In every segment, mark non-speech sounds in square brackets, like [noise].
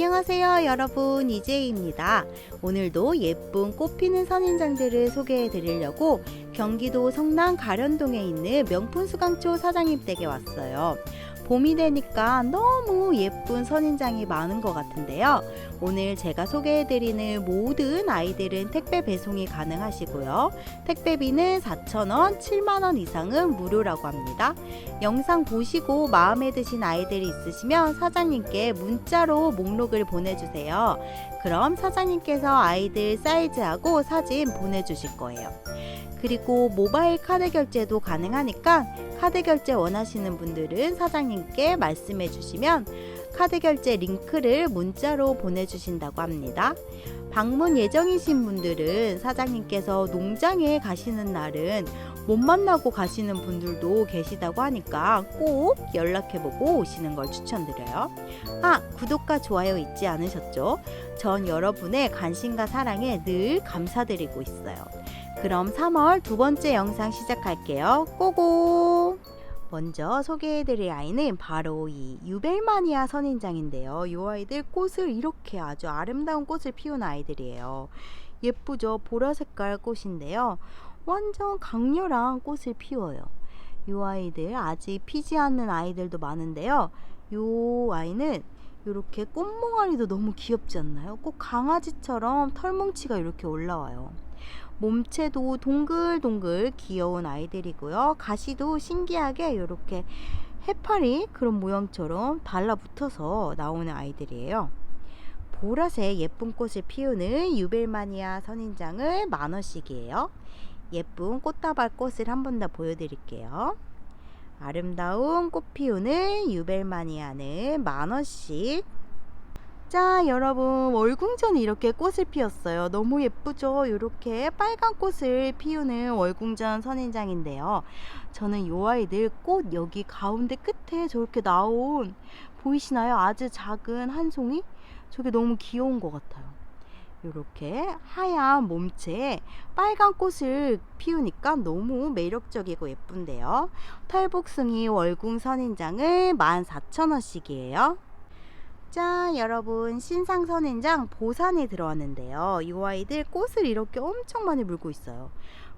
안녕하세요 여러분 이재희입니다. 오늘도 예쁜 꽃 피는 선인장들을 소개해 드리려고 경기도 성남 가련동에 있는 명품 수강초 사장님 댁에 왔어요. 봄이 되니까 너무 예쁜 선인장이 많은 것 같은데요. 오늘 제가 소개해드리는 모든 아이들은 택배 배송이 가능하시고요. 택배비는 4,000원, 7만원 이상은 무료라고 합니다. 영상 보시고 마음에 드신 아이들이 있으시면 사장님께 문자로 목록을 보내주세요. 그럼 사장님께서 아이들 사이즈하고 사진 보내주실 거예요. 그리고 모바일 카드 결제도 가능하니까 카드 결제 원하시는 분들은 사장님께 말씀해 주시면 카드 결제 링크를 문자로 보내주신다고 합니다. 방문 예정이신 분들은 사장님께서 농장에 가시는 날은 못 만나고 가시는 분들도 계시다고 하니까 꼭 연락해보고 오시는 걸 추천드려요. 아, 구독과 좋아요 잊지 않으셨죠? 전 여러분의 관심과 사랑에 늘 감사드리고 있어요. 그럼 3월 두 번째 영상 시작할게요. 고고! 먼저 소개해드릴 아이는 바로 이 유벨마니아 선인장인데요. 이 아이들 꽃을 이렇게 아주 아름다운 꽃을 피운 아이들이에요. 예쁘죠? 보라 색깔 꽃인데요. 완전 강렬한 꽃을 피워요. 이 아이들 아직 피지 않는 아이들도 많은데요. 이 아이는 이렇게 꽃몽아리도 너무 귀엽지 않나요? 꼭 강아지처럼 털뭉치가 이렇게 올라와요. 몸체도 동글동글 귀여운 아이들이고요. 가시도 신기하게 이렇게 해파리 그런 모양처럼 달라붙어서 나오는 아이들이에요. 보라색 예쁜 꽃을 피우는 유벨마니아 선인장을 만 원씩이에요. 예쁜 꽃다발 꽃을 한 번 더 보여드릴게요. 아름다운 꽃 피우는 유벨마니아는 만 원씩. 자 여러분 월궁전이 이렇게 꽃을 피웠어요. 너무 예쁘죠? 이렇게 빨간 꽃을 피우는 월궁전 선인장인데요. 저는 이 아이들 꽃 여기 가운데 끝에 저렇게 나온 보이시나요? 아주 작은 한 송이? 저게 너무 귀여운 것 같아요 이렇게 하얀 몸체에 빨간 꽃을 피우니까 너무 매력적이고 예쁜데요. 털복숭이 월궁 선인장을 14,000원씩이에요. 자 여러분 신상 선인장 보산에 들어왔는데요. 이 아이들 꽃을 이렇게 엄청 많이 물고 있어요.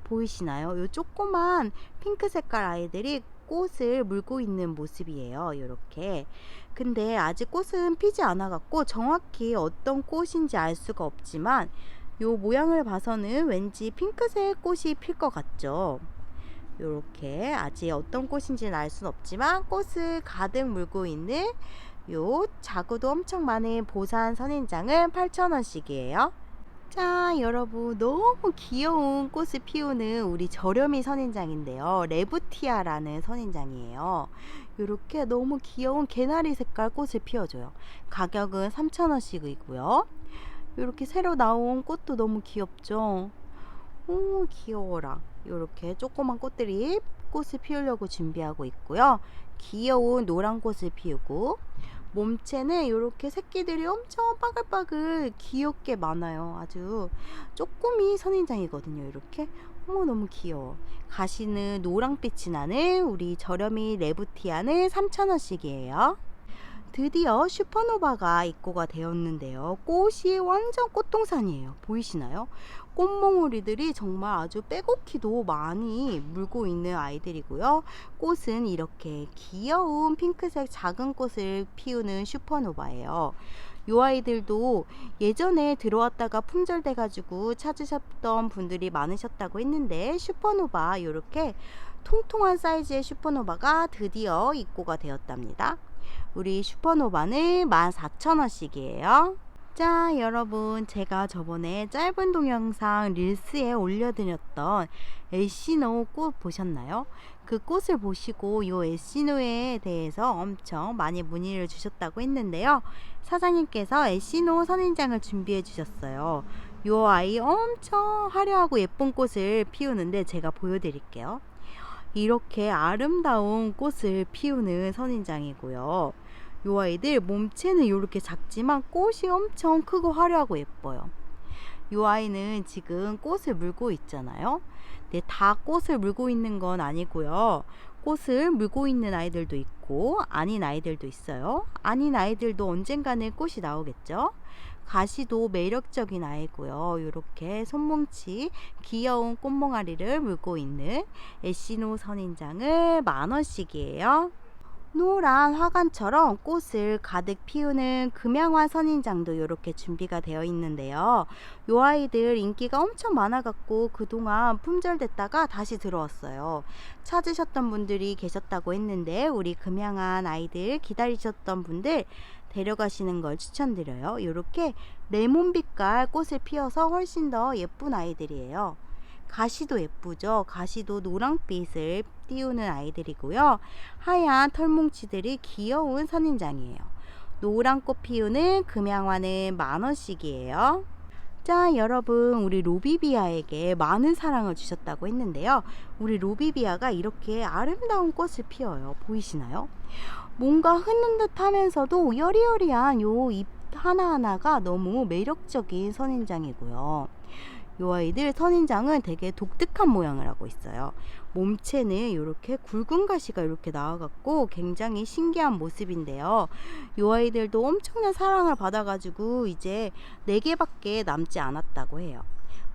보이시나요? 이 조그만 핑크 색깔 아이들이 꽃을 물고 있는 모습이에요 이렇게. 근데 아직 꽃은 피지 않아 갖고 정확히 어떤 꽃인지 알 수가 없지만 요 모양을 봐서는 왠지 핑크색 꽃이 필 것 같죠. 이렇게. 아직 어떤 꽃인지는 알 수는 없지만 꽃을 가득 물고 있는 요 자구도 엄청 많은 보산 선인장은 8,000원씩이에요. 자, 여러분 너무 귀여운 꽃을 피우는 우리 저렴이 선인장인데요. 레부티아라는 선인장이에요. 이렇게 너무 귀여운 개나리 색깔 꽃을 피워줘요. 가격은 3,000원씩이고요. 이렇게 새로 나온 꽃도 너무 귀엽죠? 오, 귀여워라. 이렇게 조그만 꽃들이 꽃을 피우려고 준비하고 있고요. 귀여운 노란 꽃을 피우고 몸체는 이렇게 새끼들이 엄청 빠글빠글 귀엽게 많아요. 아주 쪼꼬미 선인장이거든요. 이렇게 어머 너무 귀여워. 가시는 노랑빛이 나는 우리 저렴이 레부티아는 3,000원씩이에요. 드디어 슈퍼노바가 입고가 되었는데요. 꽃이 완전 꽃동산이에요. 보이시나요? 꽃몽우리들이 정말 아주 빼곡히도 많이 물고 있는 아이들이고요. 꽃은 이렇게 귀여운 핑크색 작은 꽃을 피우는 슈퍼노바예요. 이 아이들도 예전에 들어왔다가 품절돼 가지고 찾으셨던 분들이 많으셨다고 했는데 슈퍼노바 이렇게 통통한 사이즈의 슈퍼노바가 드디어 입고가 되었답니다. 우리 슈퍼노바는 14,000원씩이에요. 자, 여러분, 제가 저번에 짧은 동영상 릴스에 올려드렸던 엘시노 꽃 보셨나요? 그 꽃을 보시고 이 엘시노에 대해서 엄청 많이 문의를 주셨다고 했는데요. 사장님께서 엘시노 선인장을 준비해 주셨어요. 이 아이 엄청 화려하고 예쁜 꽃을 피우는데 제가 보여드릴게요. 이렇게 아름다운 꽃을 피우는 선인장이고요. 요 아이들 몸체는 이렇게 작지만 꽃이 엄청 크고 화려하고 예뻐요. 요 아이는 지금 꽃을 물고 있잖아요. 네, 다 꽃을 물고 있는 건 아니고요. 꽃을 물고 있는 아이들도 있고 아닌 아이들도 있어요. 아닌 아이들도 언젠가는 꽃이 나오겠죠. 가시도 매력적인 아이고요. 이렇게 손뭉치 귀여운 꽃몽아리를 물고 있는 에시노 선인장을 만 원씩이에요. 노란 화관처럼 꽃을 가득 피우는 금양화 선인장도 이렇게 준비가 되어 있는데요. 요 아이들 인기가 엄청 많아갖고 그동안 품절됐다가 다시 들어왔어요. 찾으셨던 분들이 계셨다고 했는데 우리 금양한 아이들 기다리셨던 분들 데려가시는 걸 추천드려요. 이렇게 레몬빛깔 꽃을 피워서 훨씬 더 예쁜 아이들이에요. 가시도 예쁘죠. 가시도 노랑빛을 띄우는 아이들이고요. 하얀 털뭉치들이 귀여운 선인장이에요. 노란 꽃 피우는 금양화는 만 원씩이에요. 자, 여러분, 우리 로비비아에게 많은 사랑을 주셨다고 했는데요. 우리 로비비아가 이렇게 아름다운 꽃을 피워요. 보이시나요? 뭔가 흐는 듯 하면서도 여리여리한 요 잎 하나하나가 너무 매력적인 선인장이고요. 요 아이들 선인장은 되게 독특한 모양을 하고 있어요. 몸체는 이렇게 굵은 가시가 이렇게 나와갖고 굉장히 신기한 모습인데요. 요 아이들도 엄청난 사랑을 받아가지고 이제 4개밖에 남지 않았다고 해요.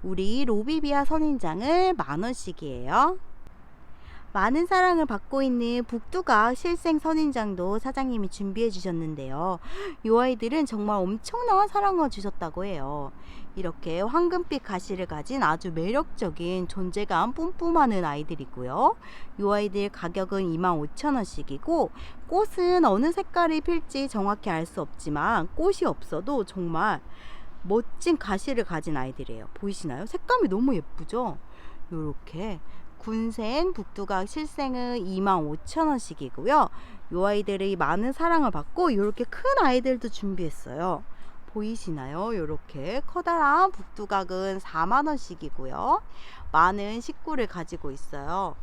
우리 로비비아 선인장을 만원씩이에요. 많은 사랑을 받고 있는 북두각 실생 선인장도 사장님이 준비해 주셨는데요. 이 아이들은 정말 엄청난 사랑을 주셨다고 해요. 이렇게 황금빛 가시를 가진 아주 매력적인 존재감 뿜뿜하는 아이들이고요. 이 아이들 가격은 25,000원씩이고 꽃은 어느 색깔이 필지 정확히 알 수 없지만 꽃이 없어도 정말 멋진 가시를 가진 아이들이에요. 보이시나요? 색감이 너무 예쁘죠? 이렇게 군생 북두각 실생은 25,000원씩이고요. 이 아이들이 많은 사랑을 받고 이렇게 큰 아이들도 준비했어요. 보이시나요? 이렇게 커다란 북두각은 4만원씩이고요. 많은 식구를 가지고 있어요.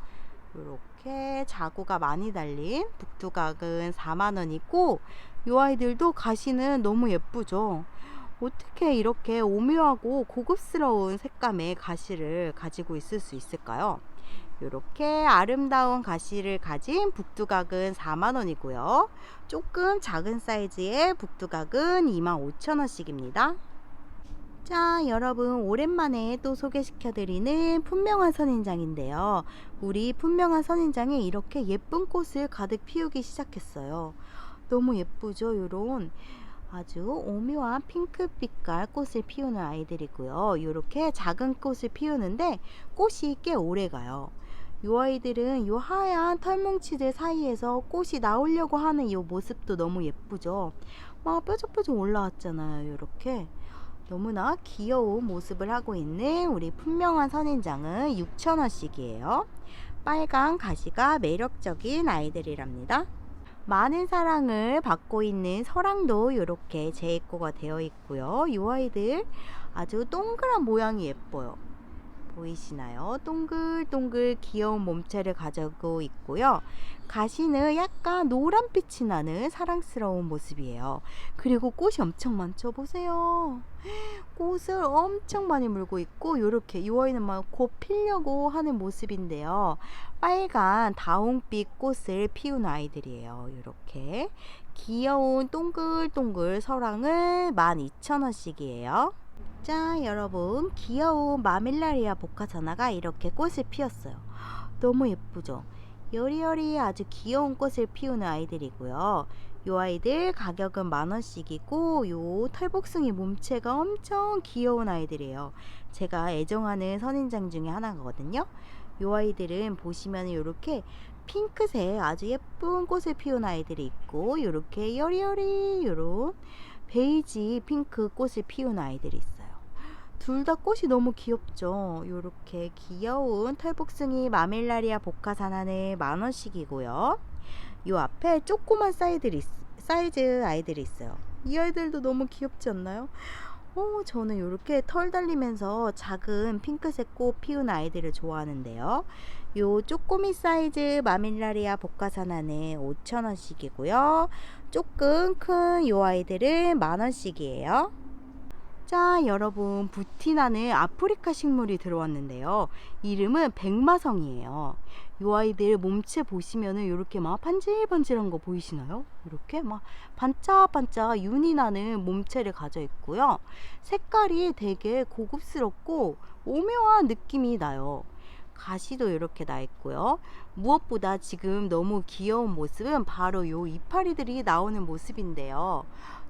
이렇게 자구가 많이 달린 북두각은 4만원이고 이 아이들도 가시는 너무 예쁘죠? 어떻게 이렇게 오묘하고 고급스러운 색감의 가시를 가지고 있을 수 있을까요? 이렇게 아름다운 가시를 가진 북두각은 4만원이고요. 조금 작은 사이즈의 북두각은 25,000원씩입니다. 자, 여러분 오랜만에 또 소개시켜드리는 분명한 선인장인데요. 우리 분명한 선인장이 이렇게 예쁜 꽃을 가득 피우기 시작했어요. 너무 예쁘죠? 요런 아주 오묘한 핑크빛깔 꽃을 피우는 아이들이고요. 이렇게 작은 꽃을 피우는데 꽃이 꽤 오래 가요. 이 아이들은 이 하얀 털뭉치들 사이에서 꽃이 나오려고 하는 이 모습도 너무 예쁘죠. 막 뾰족뾰족 올라왔잖아요. 이렇게 너무나 귀여운 모습을 하고 있는 우리 분명한 선인장은 6,000원씩이에요. 빨간 가시가 매력적인 아이들이랍니다. 많은 사랑을 받고 있는 서랑도 이렇게 재입고가 되어 있고요. 이 아이들 아주 동그란 모양이 예뻐요. 보이시나요? 동글동글 귀여운 몸체를 가지고 있고요. 가시는 약간 노란빛이 나는 사랑스러운 모습이에요. 그리고 꽃이 엄청 많죠? 보세요. 꽃을 엄청 많이 물고 있고 이렇게 이 아이는 막 곧 피려고 하는 모습인데요. 빨간 다홍빛 꽃을 피운 아이들이에요. 이렇게 귀여운 동글동글 서랑을 12,000원씩이에요. 자 여러분 귀여운 마밀라리아 보카사나가 이렇게 꽃을 피웠어요 너무 예쁘죠 여리여리 아주 귀여운 꽃을 피우는 아이들이고요 요 아이들 가격은 만원씩이고 요 털복숭이 몸체가 엄청 귀여운 아이들이에요 제가 애정하는 선인장 중에 하나거든요 요 아이들은 보시면 이렇게 핑크색 아주 예쁜 꽃을 피운 아이들이 있고 이렇게 여리여리 요런 베이지 핑크 꽃을 피운 아이들이 있어요 둘 다 꽃이 너무 귀엽죠. 이렇게 귀여운 털복숭이 마밀라리아 복화산하는 만원씩이고요. 이 앞에 조그만 사이들이, 사이즈 아이들이 있어요. 이 아이들도 너무 귀엽지 않나요? 어, 저는 이렇게 털 달리면서 작은 핑크색 꽃 피운 아이들을 좋아하는데요. 요 쪼꼬미 사이즈 마밀라리아 복화산하는 5,000원씩이고요. 조금 큰 요 아이들은 만원씩이에요. 자, 여러분, 부티나는 아프리카 식물이 들어왔는데요. 이름은 백마성이에요. 이 아이들 몸체 보시면은 이렇게 막 반질반질한 거 보이시나요? 이렇게 막 반짝반짝 윤이 나는 몸체를 가져 있고요. 색깔이 되게 고급스럽고 오묘한 느낌이 나요. 가시도 이렇게 나 있고요. 무엇보다 지금 너무 귀여운 모습은 바로 요 이파리들이 나오는 모습인데요.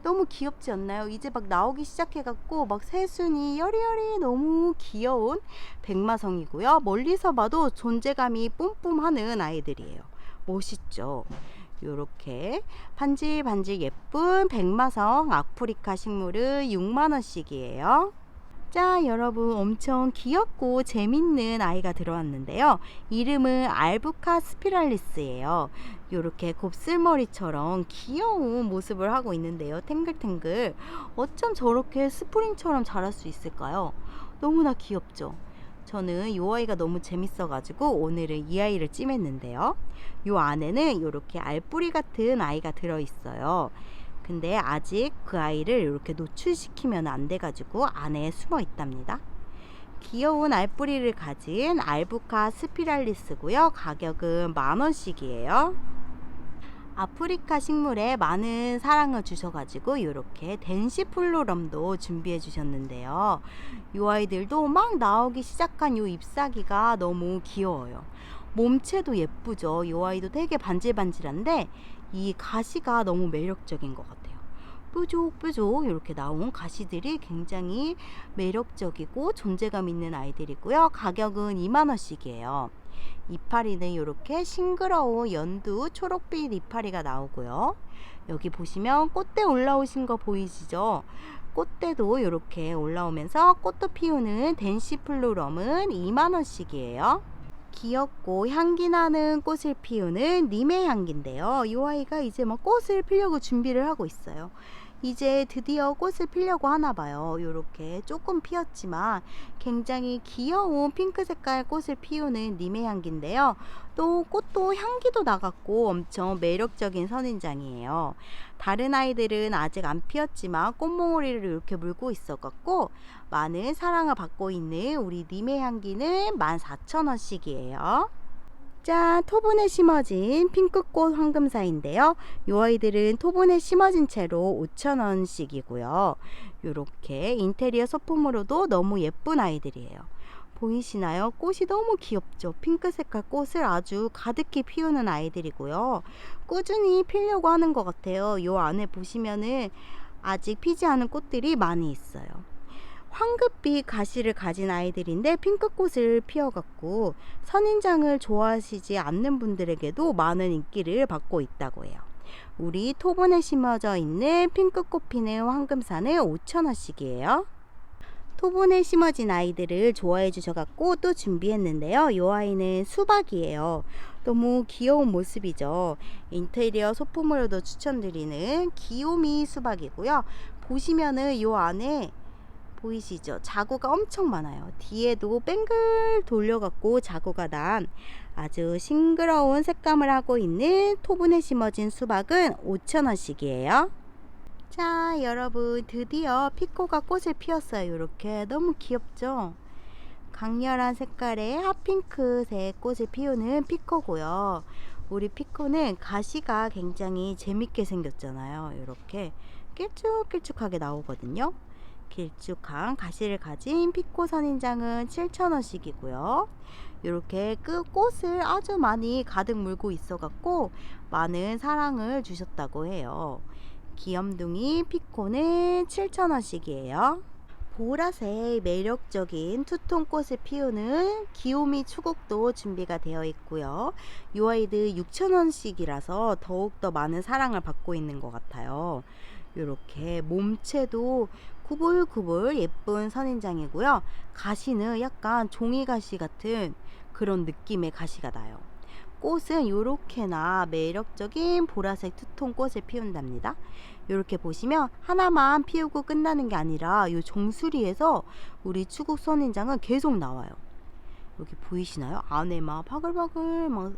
너무 귀엽지 않나요? 이제 막 나오기 시작해갖고 막 새순이 여리여리 너무 귀여운 백마성이고요. 멀리서 봐도 존재감이 뿜뿜하는 아이들이에요. 멋있죠? 요렇게 반질반질 예쁜 백마성 아프리카 식물은 6만원씩이에요. 자, 여러분 엄청 귀엽고 재밌는 아이가 들어왔는데요. 이름은 알부카 스피랄리스예요. 이렇게 곱슬머리처럼 귀여운 모습을 하고 있는데요. 탱글탱글. 어쩜 저렇게 스프링처럼 자랄 수 있을까요? 너무나 귀엽죠? 저는 이 아이가 너무 재밌어가지고 오늘은 이 아이를 찜했는데요. 이 안에는 이렇게 알뿌리 같은 아이가 들어있어요. 근데 아직 그 아이를 이렇게 노출시키면 안 돼가지고 안에 숨어 있답니다. 귀여운 알뿌리를 가진 알부카 스피랄리스고요. 가격은 만원씩이에요. 아프리카 식물에 많은 사랑을 주셔가지고 이렇게 덴시플로럼도 준비해 주셨는데요. 이 아이들도 막 나오기 시작한 이 잎사귀가 너무 귀여워요. 몸체도 예쁘죠. 이 아이도 되게 반질반질한데 이 가시가 너무 매력적인 것 같아요. 뾰족뾰족 이렇게 나온 가시들이 굉장히 매력적이고 존재감 있는 아이들이고요. 가격은 2만원씩이에요. 이파리는 이렇게 싱그러운 연두 초록빛 이파리가 나오고요. 여기 보시면 꽃대 올라오신 거 보이시죠? 꽃대도 이렇게 올라오면서 꽃도 피우는 덴시플로럼은 2만원씩이에요. 귀엽고 향기 나는 꽃을 피우는 님의 향기인데요. 이 아이가 이제 막 꽃을 피려고 준비를 하고 있어요. 이제 드디어 꽃을 피려고 하나 봐요. 이렇게 조금 피었지만 굉장히 귀여운 핑크 색깔 꽃을 피우는 님의 향기인데요. 또 꽃도 향기도 나갔고 엄청 매력적인 선인장이에요. 다른 아이들은 아직 안 피었지만 꽃몽오리를 이렇게 물고 있어갖고 많은 사랑을 받고 있는 우리 님의 향기는 14,000원씩이에요. 자, 토분에 심어진 핑크꽃 황금사인데요. 이 아이들은 토분에 심어진 채로 5,000원씩이고요. 이렇게 인테리어 소품으로도 너무 예쁜 아이들이에요. 보이시나요? 꽃이 너무 귀엽죠? 핑크 색깔 꽃을 아주 가득히 피우는 아이들이고요. 꾸준히 피려고 하는 것 같아요. 이 안에 보시면은 아직 피지 않은 꽃들이 많이 있어요. 황급빛 가시를 가진 아이들인데 핑크꽃을 피워갖고 선인장을 좋아하시지 않는 분들에게도 많은 인기를 받고 있다고 해요. 우리 토분에 심어져 있는 핑크꽃 피는 황금사는 5,000원씩이에요. 토분에 심어진 아이들을 좋아해 주셔갖고 또 준비했는데요. 이 아이는 수박이에요. 너무 귀여운 모습이죠. 인테리어 소품으로도 추천드리는 귀요미 수박이고요. 보시면은 이 안에 보이시죠? 자구가 엄청 많아요. 뒤에도 뱅글 돌려갖고 자구가 난 아주 싱그러운 색감을 하고 있는 토분에 심어진 수박은 5,000원씩이에요. 자, 여러분 드디어 피코가 꽃을 피웠어요. 이렇게 너무 귀엽죠? 강렬한 색깔의 핫핑크색 꽃을 피우는 피코고요. 우리 피코는 가시가 굉장히 재밌게 생겼잖아요. 이렇게 길쭉길쭉하게 나오거든요. 길쭉한 가시를 가진 피코 선인장은 7,000원씩이고요. 이렇게 끝 꽃을 아주 많이 가득 물고 있어 갖고 많은 사랑을 주셨다고 해요. 귀염둥이 피코는 7,000원씩이에요. 보라색 매력적인 투톤 꽃을 피우는 귀요미 추국도 준비가 되어 있고요. 이 아이들 6,000원씩이라서 더욱더 많은 사랑을 받고 있는 것 같아요. 이렇게 몸체도 구불구불 예쁜 선인장이고요. 가시는 약간 종이가시 같은 그런 느낌의 가시가 나요. 꽃은 이렇게나 매력적인 보라색 투톤 꽃을 피운답니다. 이렇게 보시면 하나만 피우고 끝나는 게 아니라 이 종수리에서 우리 추국 선인장은 계속 나와요. 여기 보이시나요? 안에 막 바글바글 막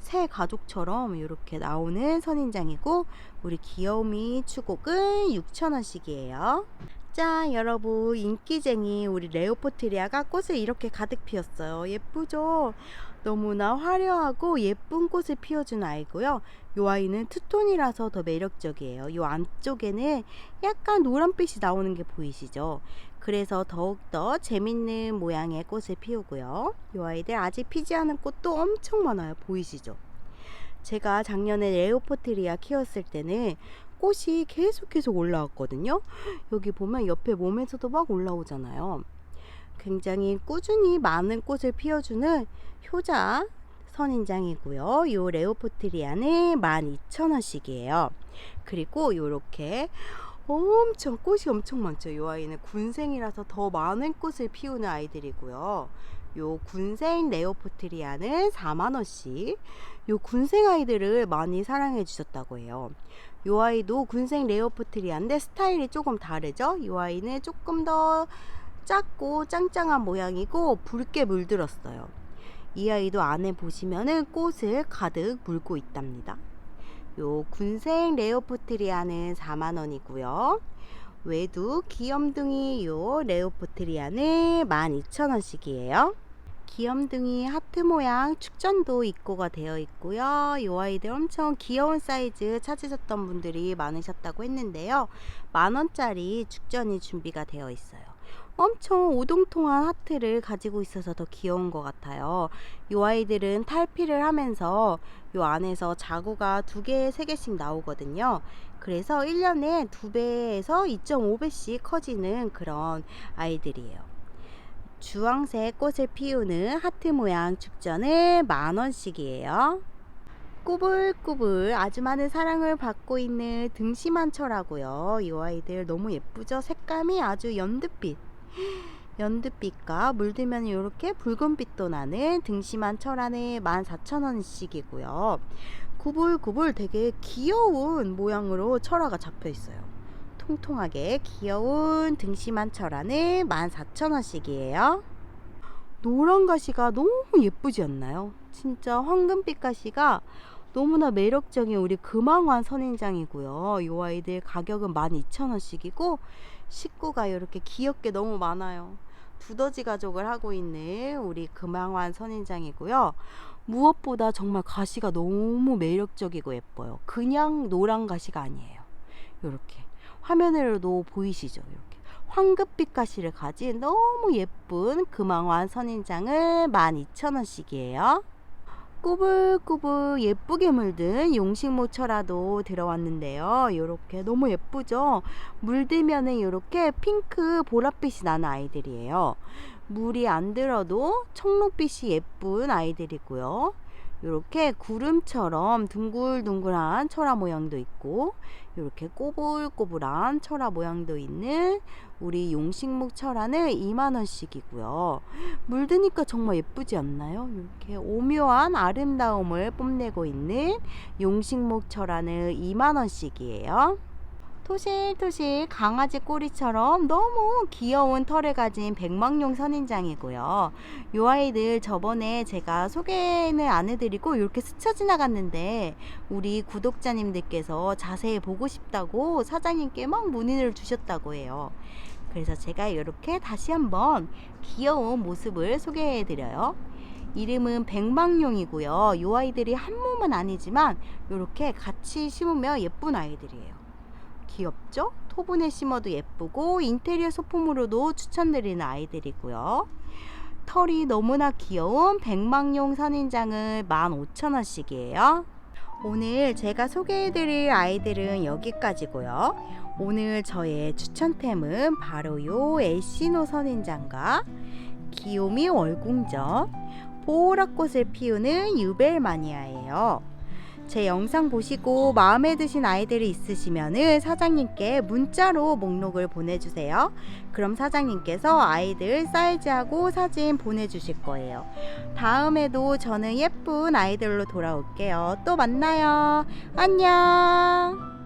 새 가족처럼 이렇게 나오는 선인장이고 우리 귀여움이 추곡은 6,000원씩이에요. 짠 여러분 인기쟁이 우리 레오포트리아가 꽃을 이렇게 가득 피웠어요. 예쁘죠? 너무나 화려하고 예쁜 꽃을 피워준 아이고요. 이 아이는 투톤이라서 더 매력적이에요. 이 안쪽에는 약간 노란빛이 나오는 게 보이시죠? 그래서 더욱더 재밌는 모양의 꽃을 피우고요. 이 아이들 아직 피지 않은 꽃도 엄청 많아요. 보이시죠? 제가 작년에 레오포트리아 키웠을 때는 꽃이 계속 계속 올라왔거든요. 여기 보면 옆에 몸에서도 막 올라오잖아요. 굉장히 꾸준히 많은 꽃을 피워주는 효자 선인장이고요. 이 레오포트리아는 12,000원씩이에요. 그리고 요렇게 엄청 꽃이 엄청 많죠. 이 아이는 군생이라서 더 많은 꽃을 피우는 아이들이고요. 요 군생 레오포트리아는 4만원씩. 요 군생 아이들을 많이 사랑해 주셨다고 해요. 요 아이도 군생 레오포트리아인데 스타일이 조금 다르죠? 요 아이는 조금 더 작고 짱짱한 모양이고 붉게 물들었어요. 이 아이도 안에 보시면은 꽃을 가득 물고 있답니다. 요 군생 레오포트리아는 4만원이고요. 외두 귀염둥이 요 레오포트리아는 12,000원씩이에요. 귀염둥이 하트 모양 축전도 입고가 되어 있고요. 이 아이들 엄청 귀여운 사이즈 찾으셨던 분들이 많으셨다고 했는데요. 만원짜리 축전이 준비가 되어 있어요. 엄청 오동통한 하트를 가지고 있어서 더 귀여운 것 같아요. 이 아이들은 탈피를 하면서 이 안에서 자구가 두 개, 세 개씩 나오거든요. 그래서 1년에 두 배에서 2.5배씩 커지는 그런 아이들이에요. 주황색 꽃을 피우는 하트 모양 축전은 만원씩이에요. 꾸불꾸불 아주 많은 사랑을 받고 있는 등심한 철하고요. 이 아이들 너무 예쁘죠? 색감이 아주 연두빛. [gasps] 연두빛과 물들면 이렇게 붉은빛도 나는 등심한 철 안에 14,000원씩이고요. 구불구불 되게 귀여운 모양으로 철화가 잡혀 있어요. 통통하게 귀여운 등심한 철 안에 14,000원씩이에요. 노란 가시가 너무 예쁘지 않나요? 진짜 황금빛 가시가 너무나 매력적인 우리 금왕환 선인장이고요. 이 아이들 가격은 12,000원씩이고 식구가 이렇게 귀엽게 너무 많아요. 두더지 가족을 하고 있는 우리 금왕환 선인장이고요. 무엇보다 정말 가시가 너무 매력적이고 예뻐요. 그냥 노란 가시가 아니에요. 이렇게 화면으로도 보이시죠? 이렇게 황급빛 가시를 가진 너무 예쁜 금왕환 선인장을 12,000원씩이에요. 꾸불꾸불 예쁘게 물든 용식모처라도 들어왔는데요. 이렇게 너무 예쁘죠? 물들면은 이렇게 핑크 보랏빛이 나는 아이들이에요. 물이 안 들어도 청록빛이 예쁜 아이들이고요. 이렇게 구름처럼 둥글둥글한 철화 모양도 있고 이렇게 꼬불꼬불한 철화 모양도 있는 우리 용식목 철화는 2만원씩이고요. 물드니까 정말 예쁘지 않나요? 이렇게 오묘한 아름다움을 뽐내고 있는 용식목 철화는 2만원씩이에요. 토실토실 강아지 꼬리처럼 너무 귀여운 털을 가진 백망용 선인장이고요. 요 아이들 저번에 제가 소개는 안 해드리고 이렇게 스쳐 지나갔는데 우리 구독자님들께서 자세히 보고 싶다고 사장님께 막 문의를 주셨다고 해요. 그래서 제가 이렇게 다시 한번 귀여운 모습을 소개해 드려요. 이름은 백망용이고요. 요 아이들이 한 몸은 아니지만 이렇게 같이 심으면 예쁜 아이들이에요. 귀엽죠? 토분에 심어도 예쁘고 인테리어 소품으로도 추천드리는 아이들이고요. 털이 너무나 귀여운 백망용 선인장을 15,000원씩이에요. 오늘 제가 소개해드릴 아이들은 여기까지고요. 오늘 저의 추천템은 바로 요 엘시노 선인장과 귀요미 월궁전, 보라꽃을 피우는 유벨마니아예요. 제 영상 보시고 마음에 드신 아이들이 있으시면은 사장님께 문자로 목록을 보내주세요. 그럼 사장님께서 아이들 사이즈하고 사진 보내주실 거예요. 다음에도 저는 예쁜 아이들로 돌아올게요. 또 만나요. 안녕.